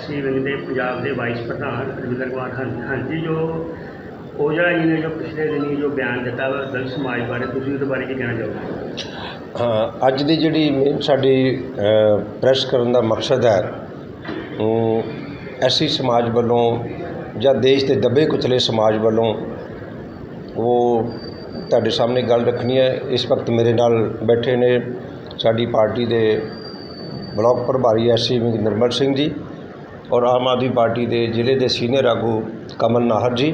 SC wing ਦੇ ਪੰਜਾਬ ਦੇ vice ਪ੍ਰਧਾਨ ਰਵਿੰਦਰ ਕੁਮਾਰ ਹਾਂ ਹਾਂਜੀ ਜੋ, ਉਹ ਜਿਹੜਾ ਜੀ ਨੇ ਜੋ ਪਿਛਲੇ ਦਿਨੀ ਜੋ ਬਿਆਨ ਦਿੱਤਾ ਵਾ ਦਲਿਤ ਸਮਾਜ ਬਾਰੇ, ਤੁਸੀਂ ਉਹਦੇ ਬਾਰੇ ਕੀ ਕਹਿਣਾ ਚਾਹੋਗੇ? ਹਾਂ, ਅੱਜ ਦੀ ਜਿਹੜੀ ਮੇਨ ਸਾਡੀ ਪ੍ਰੈਸ ਕਰਨ ਦਾ ਮਕਸਦ ਹੈ ਐਸੀ ਸਮਾਜ ਵੱਲੋਂ ਜਾਂ ਦੇਸ਼ ਦੇ ਦੱਬੇ ਕੁਚਲੇ ਸਮਾਜ ਵੱਲੋਂ ਉਹ ਤੁਹਾਡੇ ਸਾਹਮਣੇ ਗੱਲ ਰੱਖਣੀ ਹੈ। ਇਸ ਵਕਤ ਮੇਰੇ ਨਾਲ ਬੈਠੇ ਨੇ ਸਾਡੀ ਪਾਰਟੀ ਦੇ ਬਲਾਕ ਪ੍ਰਭਾਰੀ ਐਸੀ ਵਿੰਗ ਨਿਰਮਲ ਸਿੰਘ ਜੀ। ਔਰ ਆਮ ਆਦਮੀ ਪਾਰਟੀ ਦੇ ਜ਼ਿਲ੍ਹੇ ਦੇ ਸੀਨੀਅਰ ਆਗੂ ਕਮਲ ਨਾਹਰ ਜੀ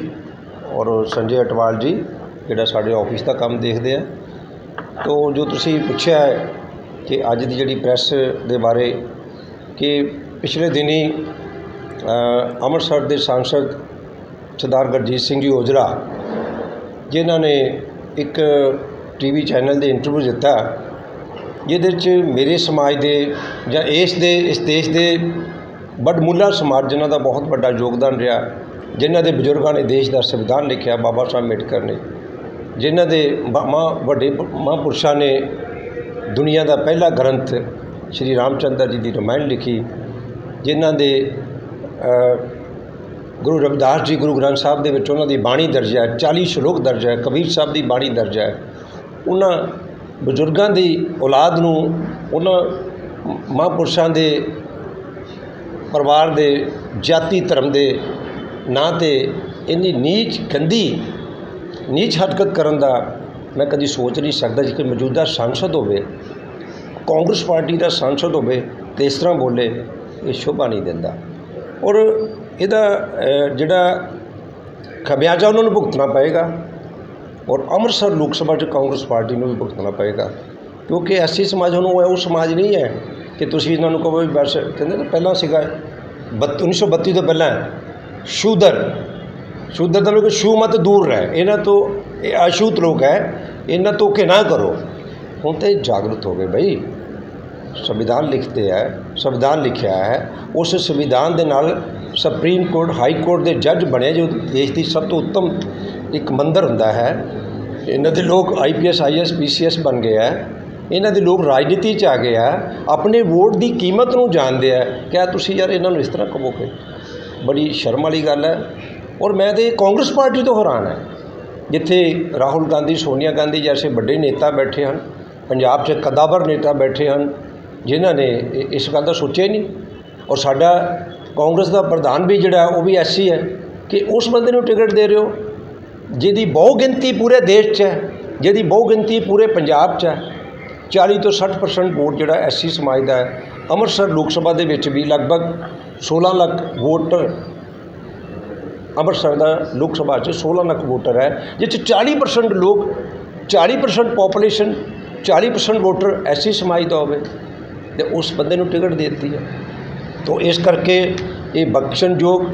ਔਰ ਸੰਜੇ ਅਟਵਾਲ ਜੀ, ਜਿਹੜਾ ਸਾਡੇ ਆਫਿਸ ਦਾ ਕੰਮ ਦੇਖਦੇ ਆ। ਤੋ ਜੋ ਤੁਸੀਂ ਪੁੱਛਿਆ ਹੈ ਕਿ ਅੱਜ ਦੀ ਜਿਹੜੀ ਪ੍ਰੈਸ ਦੇ ਬਾਰੇ ਕਿ ਪਿਛਲੇ ਦਿਨੀ ਅੰਮ੍ਰਿਤਸਰ ਦੇ ਸਾਂਸਦ ਸਰਦਾਰ ਗੁਰਜੀਤ ਸਿੰਘ ਜੀ ਔਜਲਾ, ਜਿਨ੍ਹਾਂ ਨੇ ਇੱਕ ਟੀਵੀ ਚੈਨਲ ਦੇ ਇੰਟਰਵਿਊ ਦਿੱਤਾ, ਜਿਹਦੇ 'ਚ ਮੇਰੇ ਸਮਾਜ ਦੇ ਜਾਂ ਇਸ ਦੇ, ਇਸ ਦੇਸ਼ ਦੇ ਬੜਮੁੱਲਾ ਸਮਾਜ ਜਿਨ੍ਹਾਂ ਦਾ ਬਹੁਤ ਵੱਡਾ ਯੋਗਦਾਨ ਰਿਹਾ, ਜਿਨ੍ਹਾਂ ਦੇ ਬਜ਼ੁਰਗਾਂ ਨੇ ਦੇਸ਼ ਦਾ ਸੰਵਿਧਾਨ ਲਿਖਿਆ, ਬਾਬਾ ਸਾਹਿਬ ਅੰਬੇਡਕਰ ਨੇ, ਜਿਨ੍ਹਾਂ ਦੇ ਮਹਾਂ ਵੱਡੇ ਮਹਾਂਪੁਰਸ਼ਾਂ ਨੇ ਦੁਨੀਆ ਦਾ ਪਹਿਲਾ ਗ੍ਰੰਥ ਸ਼੍ਰੀ ਰਾਮਚੰਦਰ ਜੀ ਦੀ ਰਮਾਇਣ ਲਿਖੀ, ਜਿਨ੍ਹਾਂ ਦੇ ਗੁਰੂ ਰਵਿਦਾਸ ਜੀ, ਗੁਰੂ ਗ੍ਰੰਥ ਸਾਹਿਬ ਦੇ ਵਿੱਚ ਉਹਨਾਂ ਦੀ ਬਾਣੀ ਦਰਜ ਹੈ 40 ਸ਼ਲੋਕ ਦਰਜ ਹੈ, ਕਬੀਰ ਸਾਹਿਬ ਦੀ ਬਾਣੀ ਦਰਜ ਹੈ। ਉਹਨਾਂ ਬਜ਼ੁਰਗਾਂ ਦੀ ਔਲਾਦ ਨੂੰ, ਉਹਨਾਂ ਮਹਾਂਪੁਰਸ਼ਾਂ ਦੇ ਪਰਿਵਾਰ ਦੇ, ਜਾਤੀ ਧਰਮ ਦੇ ਨਾਂ ਤੇ ਇੰਨੀ ਨੀਚ, ਗੰਦੀ, ਨੀਚ ਹਰਕਤ ਕਰਨ ਦਾ ਮੈਂ ਕਦੀ ਸੋਚ ਨਹੀਂ ਸਕਦਾ ਜੇ ਕੋਈ ਮੌਜੂਦਾ ਸੰਸਦ ਹੋਵੇ, ਕਾਂਗਰਸ ਪਾਰਟੀ ਦਾ ਸੰਸਦ ਹੋਵੇ ਤੇ ਇਸ ਤਰ੍ਹਾਂ ਬੋਲੇ, ਇਹ ਸ਼ੋਭਾ ਨਹੀਂ ਦਿੰਦਾ। ਔਰ ਇਹਦਾ ਜਿਹੜਾ ਖਮਿਆਜਾ ਉਹਨਾਂ ਨੂੰ ਭੁਗਤਣਾ ਪਏਗਾ ਔਰ ਅੰਮ੍ਰਿਤਸਰ ਲੋਕ ਸਭਾ 'ਚ ਕਾਂਗਰਸ ਪਾਰਟੀ ਨੂੰ ਵੀ ਭੁਗਤਣਾ ਪਏਗਾ, ਕਿਉਂਕਿ ਐਸੀ ਸਮਾਜ ਹੁਣ ਉਹ ਸਮਾਜ ਨਹੀਂ ਹੈ ਕਿ ਤੁਸੀਂ ਇਹਨਾਂ ਨੂੰ ਕਹੋ ਵੀ ਬਸ, ਕਹਿੰਦੇ ਨਾ ਪਹਿਲਾਂ ਸੀਗਾ ਬੱਤ 1932 ਤੋਂ ਪਹਿਲਾਂ ਸ਼ੂਦਰ। ਸ਼ੂਦਰ ਦਾ ਲੋਕ ਸ਼ੂ ਮਤ ਦੂਰ ਰਹਿ। ਇਹਨਾਂ ਤੋਂ ਇਹ ਅਸ਼ੂਤ ਲੋਕ ਹੈ। ਇਹਨਾਂ ਤੋਂ ਕਿ ਨਾ ਕਰੋ। ਹੁਣ ਤੇ ਜਾਗਰੂਕ ਹੋ ਗਏ ਬਈ। ਸੰਵਿਧਾਨ ਲਿਖਦੇ ਹੈ ਸੰਵਿਧਾਨ ਲਿਖਿਆ ਹੈ। ਉਸ ਸੰਵਿਧਾਨ ਦੇ ਨਾਲ ਸੁਪਰੀਮ ਕੋਰਟ, ਹਾਈ ਕੋਰਟ ਦੇ ਜੱਜ ਬਣੇ, ਜੋ ਦੇਸ਼ ਦੀ ਸਭ ਤੋਂ ਉੱਤਮ ਇੱਕ ਮੰਦਰ ਹੁੰਦਾ ਹੈ। ਇਹਨਾਂ ਦੇ ਲੋਕ ਆਈਪੀਐਸ ਆਈਐਸ ਪੀਸੀਐਸ ਬਣ ਗਏ ਹੈ। ਇਹਨਾਂ ਦੇ ਲੋਕ ਰਾਜਨੀਤੀ 'ਚ ਆ ਗਏ ਆ, ਆਪਣੇ ਵੋਟ ਦੀ ਕੀਮਤ ਨੂੰ ਜਾਣਦੇ ਆ, ਕਿਆ ਤੁਸੀਂ ਯਾਰ ਇਹਨਾਂ ਨੂੰ ਇਸ ਤਰ੍ਹਾਂ ਕਹੋਗੇ? ਬੜੀ ਸ਼ਰਮ ਵਾਲੀ ਗੱਲ ਹੈ। ਔਰ ਮੈਂ ਤੇ ਕਾਂਗਰਸ ਪਾਰਟੀ ਤੋਂ ਹੈਰਾਨ ਹੈ। ਜਿੱਥੇ ਰਾਹੁਲ ਗਾਂਧੀ, ਸੋਨੀਆ ਗਾਂਧੀ ਜੈਸੇ ਵੱਡੇ ਨੇਤਾ ਬੈਠੇ ਹਨ, ਪੰਜਾਬ 'ਚ ਕਦਾਵਰ ਨੇਤਾ ਬੈਠੇ ਹਨ, ਜਿਨ੍ਹਾਂ ਨੇ ਇਸ ਗੱਲ ਦਾ ਸੋਚਿਆ ਹੀ ਨਹੀਂ। ਔਰ ਸਾਡਾ ਕਾਂਗਰਸ ਦਾ ਪ੍ਰਧਾਨ ਵੀ ਜਿਹੜਾ, ਉਹ ਵੀ ਐਸੀ ਹੈ ਕਿ ਉਸ ਬੰਦੇ ਨੂੰ ਟਿਕਟ ਦੇ ਰਹੇ ਹੋ, ਜਿਹਦੀ ਬਹੁ ਗਿਣਤੀ ਪੂਰੇ ਦੇਸ਼ 'ਚ ਹੈ, ਜਿਹਦੀ ਬਹੁ ਗਿਣਤੀ ਪੂਰੇ ਪੰਜਾਬ 'ਚ ਹੈ। 40 ਤੋਂ 60% ਵੋਟ ਜਿਹੜਾ ਐਸੀ ਸਮਾਜ ਦਾ ਹੈ। ਅੰਮ੍ਰਿਤਸਰ ਲੋਕ ਸਭਾ ਦੇ ਵਿੱਚ ਵੀ ਲਗਭਗ 16 ਲੱਖ ਵੋਟਰ ਅੰਮ੍ਰਿਤਸਰ ਦਾ ਲੋਕ ਸਭਾ 'ਚ 16 ਲੱਖ ਵੋਟਰ ਹੈ, ਜਿਸ 'ਚ 40% ਲੋਕ 40% ਪੋਪੂਲੇਸ਼ਨ 40% ਵੋਟਰ ਐਸੀ ਸਮਾਜ ਦਾ ਹੋਵੇ ਤੇ ਉਸ ਬੰਦੇ ਨੂੰ ਟਿਕਟ ਦੇ ਦਿੱਤੀ ਹੈ। ਤੋ ਇਸ ਕਰਕੇ ਇਹ ਬਖਸ਼ਣਯੋਗ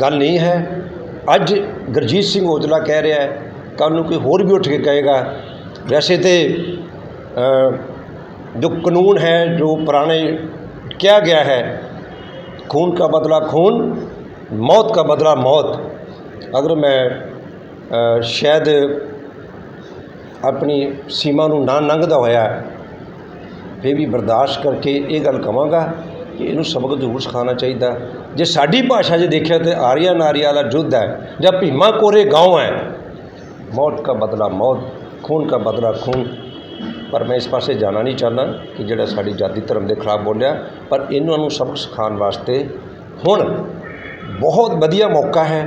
ਗੱਲ ਨਹੀਂ ਹੈ। ਅੱਜ ਗੁਰਜੀਤ ਸਿੰਘ ਔਜਲਾ ਕਹਿ ਰਿਹਾ ਹੈ, ਕੱਲ੍ਹ ਨੂੰ ਕੋਈ ਹੋਰ ਵੀ ਉੱਠ ਕੇ ਕਹੇਗਾ। ਵੈਸੇ ਤੇ ਅ, ਜੋ ਕਾਨੂੰਨ ਹੈ ਜੋ ਪੁਰਾਣੇ ਕਿਹਾ ਗਿਆ ਹੈ खून का बदला खून मौत का बदला मौत ਅਗਰ ਮੈਂ ਅ, ਸ਼ਾਇਦ ਆਪਣੀ ਸੀਮਾ ਨੂੰ ਨਾ ਲੰਘਦਾ ਹੋਇਆ ਫਿਰ ਵੀ ਬਰਦਾਸ਼ਤ ਕਰਕੇ ਇਹ ਗੱਲ ਕਵਾਂਗਾ ਕਿ ਇਹਨੂੰ ਸਬਕ ਜ਼ਰੂਰ ਸਿਖਾਉਣਾ ਚਾਹੀਦਾ ਜੇ ਸਾਡੀ ਭਾਸ਼ਾ 'ਚ ਦੇਖਿਆ ਤੇ ਆਰੀਆ ਨਾਰੀਆ ਵਾਲਾ ਯੁੱਧ ਹੈ ਜਾਂ ਭੀਮਾ ਕੋਰੇ ਗਾਉਂ ਹੈ ਮੌਤ का ਬਦਲਾ ਮੌਤ ਖੂਨ का ਬਦਲਾ ਖੂਨ ਪਰ ਮੈਂ ਇਸ ਪਾਸੇ ਜਾਣਾ ਨਹੀਂ ਚਾਹੁੰਦਾ ਕਿ ਜਿਹੜਾ ਸਾਡੀ ਜਾਤੀ ਧਰਮ ਦੇ ਖਿਲਾਫ ਬੋਲਿਆ, ਪਰ ਇਹਨਾਂ ਨੂੰ ਸਬਕ ਸਿਖਾਉਣ ਵਾਸਤੇ ਹੁਣ ਬਹੁਤ ਵਧੀਆ ਮੌਕਾ ਹੈ।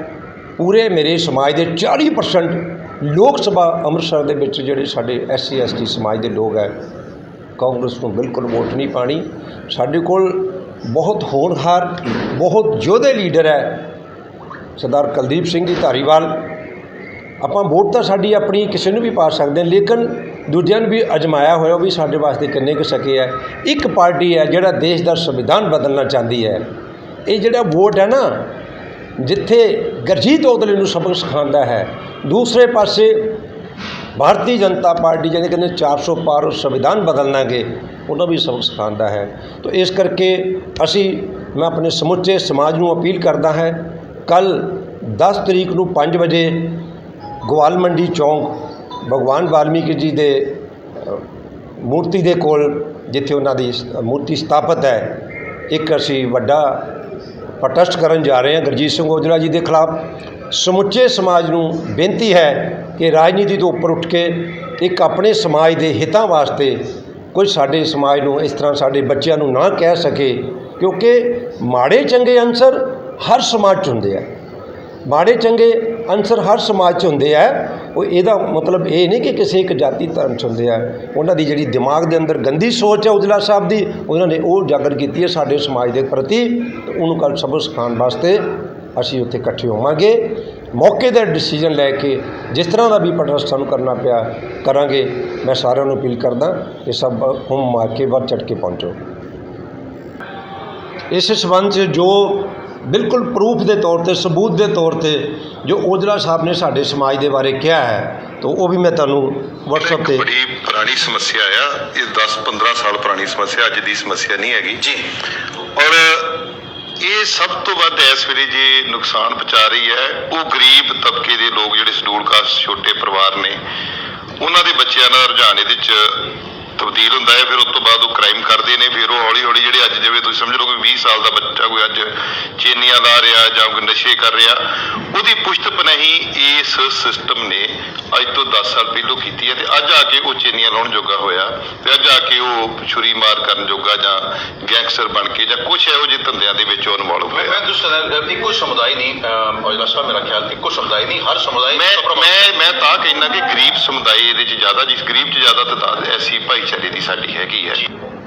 ਪੂਰੇ ਮੇਰੇ ਸਮਾਜ ਦੇ 40% ਲੋਕ ਸਭਾ ਅੰਮ੍ਰਿਤਸਰ ਦੇ ਵਿੱਚ ਜਿਹੜੇ ਸਾਡੇ ਐਸਸੀ ਐਸਟੀ ਸਮਾਜ ਦੇ ਲੋਕ ਹੈ, ਕਾਂਗਰਸ ਨੂੰ ਬਿਲਕੁਲ ਵੋਟ ਨਹੀਂ ਪਾਣੀ। ਸਾਡੇ ਕੋਲ ਬਹੁਤ ਹੋਣਹਾਰ, ਬਹੁਤ ਯੋਧੇ ਲੀਡਰ ਹੈ ਸਰਦਾਰ ਕੁਲਦੀਪ ਸਿੰਘ ਜੀ ਧਾਰੀਵਾਲ। ਆਪਾਂ ਵੋਟ ਤਾਂ ਸਾਡੀ ਆਪਣੀ ਕਿਸੇ ਨੂੰ ਵੀ ਪਾ ਸਕਦੇ ਹਾਂ, ਲੇਕਿਨ ਦੂਜਿਆਂ ਨੂੰ ਵੀ ਅਜਮਾਇਆ ਹੋਇਆ ਉਹ ਵੀ ਸਾਡੇ ਵਾਸਤੇ ਕਿੰਨੇ ਕੁ ਸਕੇ ਹੈ ਇੱਕ ਪਾਰਟੀ ਹੈ ਜਿਹੜਾ ਦੇਸ਼ ਦਾ ਸੰਵਿਧਾਨ ਬਦਲਣਾ ਚਾਹੁੰਦੀ ਹੈ। ਇਹ ਜਿਹੜਾ ਵੋਟ ਹੈ ਨਾ, ਜਿੱਥੇ ਗਰਜੀਤ ਔਦਲੇ ਨੂੰ ਸਬਕ ਸਿਖਾਉਂਦਾ ਹੈ, ਦੂਸਰੇ ਪਾਸੇ ਭਾਰਤੀ ਜਨਤਾ ਪਾਰਟੀ ਜਿਹਨੇ ਕਹਿੰਦੇ 400 ਪਾਰ ਉਹ ਸੰਵਿਧਾਨ ਬਦਲਣਾਗੇ ਉਹਨਾਂ ਵੀ ਸਬਕ ਸਿਖਾਉਂਦਾ ਹੈ। ਤਾਂ ਇਸ ਕਰਕੇ ਅਸੀਂ, ਮੈਂ ਆਪਣੇ ਸਮੁੱਚੇ ਸਮਾਜ ਨੂੰ ਅਪੀਲ ਕਰਦਾ ਹੈ ਕੱਲ 10 ਤਰੀਕ ਨੂੰ 5 ਵਜੇ ਗੋਵਾਲ ਮੰਡੀ ਚੌਂਕ ਭਗਵਾਨ ਵਾਲਮੀਕੀ ਜੀ ਦੇ ਮੂਰਤੀ ਦੇ ਕੋਲ ਜਿੱਥੇ ਉਹਨਾਂ ਦੀ ਮੂਰਤੀ ਸਥਾਪਿਤ ਹੈ, ਇੱਕ ਅਸੀਂ ਵੱਡਾ ਪ੍ਰੋਟੈਸਟ ਕਰਨ ਜਾ ਰਹੇ ਹਾਂ ਗੁਰਜੀਤ ਸਿੰਘ ਔਜਲਾ ਜੀ ਦੇ ਖਿਲਾਫ। ਸਮੁੱਚੇ ਸਮਾਜ ਨੂੰ ਬੇਨਤੀ ਹੈ ਕਿ ਰਾਜਨੀਤੀ ਤੋਂ ਉੱਪਰ ਉੱਠ ਕੇ ਇੱਕ ਆਪਣੇ ਸਮਾਜ ਦੇ ਹਿੱਤਾਂ ਵਾਸਤੇ ਕੁਝ ਸਾਡੇ ਸਮਾਜ ਨੂੰ ਇਸ ਤਰ੍ਹਾਂ ਸਾਡੇ ਬੱਚਿਆਂ ਨੂੰ ਨਾ ਕਹਿ ਸਕੇ, ਕਿਉਂਕਿ ਮਾੜੇ ਚੰਗੇ ਅਨਸਰ ਹਰ ਸਮਾਜ 'ਚ ਹੁੰਦੇ ਆ। ਮਾੜੇ ਚੰਗੇ ਅਨਸਰ ਹਰ ਸਮਾਜ 'ਚ ਹੁੰਦੇ ਆ। ਉਹ ਇਹਦਾ ਮਤਲਬ ਇਹ ਨਹੀਂ ਕਿ ਕਿਸੇ ਇੱਕ ਜਾਤੀ ਧਰਮ 'ਚ ਹੁੰਦੇ ਆ। ਉਹਨਾਂ ਦੀ ਜਿਹੜੀ ਦਿਮਾਗ ਦੇ ਅੰਦਰ ਗੰਦੀ ਸੋਚ ਹੈ ਉਜਲਾ ਸਾਹਿਬ ਦੀ, ਉਹਨਾਂ ਨੇ ਉਹ ਉਜਾਗਰ ਕੀਤੀ ਹੈ ਸਾਡੇ ਸਮਾਜ ਦੇ ਪ੍ਰਤੀ। ਤੇ ਉਹਨੂੰ ਕੱਲ ਸਬਕ ਸਿਖਾਉਣ ਵਾਸਤੇ ਅਸੀਂ ਉੱਥੇ ਇਕੱਠੇ ਹੋਵਾਂਗੇ। ਮੌਕੇ ਦਾ ਡਿਸੀਜਨ ਲੈ ਕੇ ਜਿਸ ਤਰ੍ਹਾਂ ਦਾ ਵੀ ਪ੍ਰੋਟੈਸਟ ਸਾਨੂੰ ਕਰਨਾ ਪਿਆ ਕਰਾਂਗੇ। ਮੈਂ ਸਾਰਿਆਂ ਨੂੰ ਅਪੀਲ ਕਰਦਾ ਕਿ ਸਭ ਹੁਮ ਮਾਰ ਕੇ ਵੱਧ ਚੜ੍ਹ ਕੇ ਪਹੁੰਚੋ। ਇਸ ਸੰਬੰਧ 'ਚ ਜੋ ਬਿਲਕੁਲ ਪ੍ਰੂਫ ਦੇ ਤੌਰ ਤੇ ਸਬੂਤ ਦੇ ਤੌਰ ਤੇ ਜੋ ਔਜਲਾ ਸਾਹਿਬ ਨੇ ਸਾਡੇ ਸਮਾਜ ਦੇ ਬਾਰੇ ਕਿਹਾ ਹੈ ਤਾਂ ਉਹ ਵੀ ਮੈਂ ਤੁਹਾਨੂੰ WhatsApp ਤੇ ਬੜੀ ਪੁਰਾਣੀ ਸਮੱਸਿਆ ਆ ਇਹ 10-15 ਸਾਲ ਪੁਰਾਣੀ ਸਮੱਸਿਆ ਅੱਜ ਦੀ ਸਮੱਸਿਆ ਨਹੀਂ ਹੈਗੀ। ਜੀ। ਔਰ ਇਹ ਸਭ ਤੋਂ ਵੱਧ ਇਸ ਵੇਲੇ ਜੇ ਨੁਕਸਾਨ ਪਹੁੰਚਾ ਰਹੀ ਹੈ ਉਹ ਗਰੀਬ ਤਬਕੇ ਦੇ ਲੋਕ ਜਿਹੜੇ ਸ਼ਡਿਊਲ ਕਾਸਟ ਛੋਟੇ ਪਰਿਵਾਰ ਨੇ ਉਹਨਾਂ ਦੇ ਬੱਚਿਆਂ ਦਾ ਰੁਝਾਨ ਇਹਦੇ ਚ ਤਬਦੀਲ ਹੁੰਦਾ ਹੈ ਫਿਰ ਉਸ ਤੋਂ ਬਾਅਦ ਉਹ ਕ੍ਰਾਈਮ ਕਰਦੇ ਨੇ ਫਿਰ ਉਹ ਹੌਲੀ ਹੌਲੀ ਜਿਹੜੇ ਅੱਜ ਜਿਵੇਂ ਤੁਸੀਂ ਸਮਝ ਲਓ ਕਿ 20 ਸਾਲ ਦਾ ਬੱਚਾ ਕੋਈ ਅੱਜ ਚੇਨੀਆਂ ਲਾ ਰਿਹਾ ਜਾਂ ਕੋਈ ਨਸ਼ੇ ਕਰ ਰਿਹਾ ਉਹਦੀ ਪੁਸ਼ਤ ਪਨਾਹੀ ਇਸ ਸਿਸਟਮ ਨੇ ਅੱਜ ਤੋਂ 10 ਸਾਲ ਪਹਿਲਾਂ ਕੀਤੀ ਹੈ ਤੇ ਅੱਜ ਆ ਕੇ ਉਹ ਚੇਨੀਆਂ ਲਾਉਣ ਜੋਗਾ ਹੋਇਆ ਤੇ ਅੱਜ ਆ ਕੇ ਉਹ ਛੁਰੀ ਮਾਰ ਕਰਨ ਜੋਗਾ ਜਾਂ ਗੈਂਗਸਟਰ ਬਣ ਕੇ ਜਾਂ ਕੁਝ ਇਹੋ ਜਿਹੇ ਧੰਦਿਆਂ ਦੇ ਵਿੱਚ ਇਨਵੋਲਵ ਹੋਇਆ। ਮੈਂ ਤੁਸੀਂ ਇੱਕੋ ਸਮੁਦਾਇ ਨਹੀਂ ਔਜਲਾ ਸਾਹਿਬ ਮੇਰਾ ਖਿਆਲ ਇੱਕੋ ਸਮੁਦਾਇ ਨਹੀਂ ਹਰ ਸਮੁਦਾਇ ਮੈਂ ਮੈਂ ਮੈਂ ਤਾਂ ਕਹਿਣਾ ਕਿ ਗਰੀਬ ਸਮੁਦਾਇ ਇਹਦੇ ਚ ਜ਼ਿਆਦਾ ਜਿਸ ਗਰੀਬ ਚ ਜ਼ਿਆਦਾ ਤਦਾਦ ਐਸੀ ਭਾਈਚਾਰੇ ਦੀ ਸਾਡੀ ਹੈਗੀ dia.